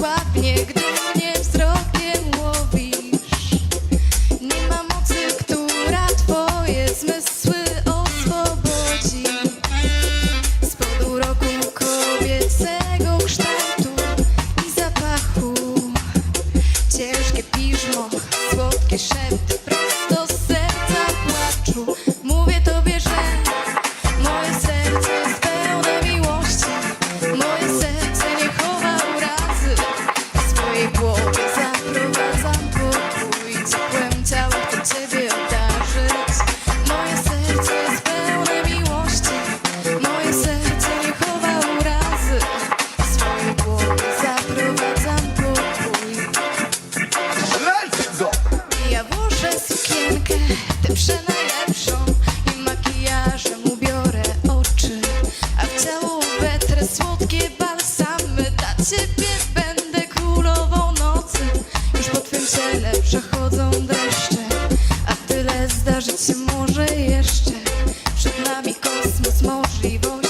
słabnie, gdy mnie wzrokiem łowisz. Nie ma mocy, która twoje zmysły oswobodzi. Spod uroku kobiecego kształtu i zapachu. Ciężkie piżmo, słodkie szepty. słodkie balsamy. Dla ciebie będę królową nocy. Już po twym ciele przechodzą deszcze. A tyle zdarzyć się może jeszcze. Przed nami kosmos możliwości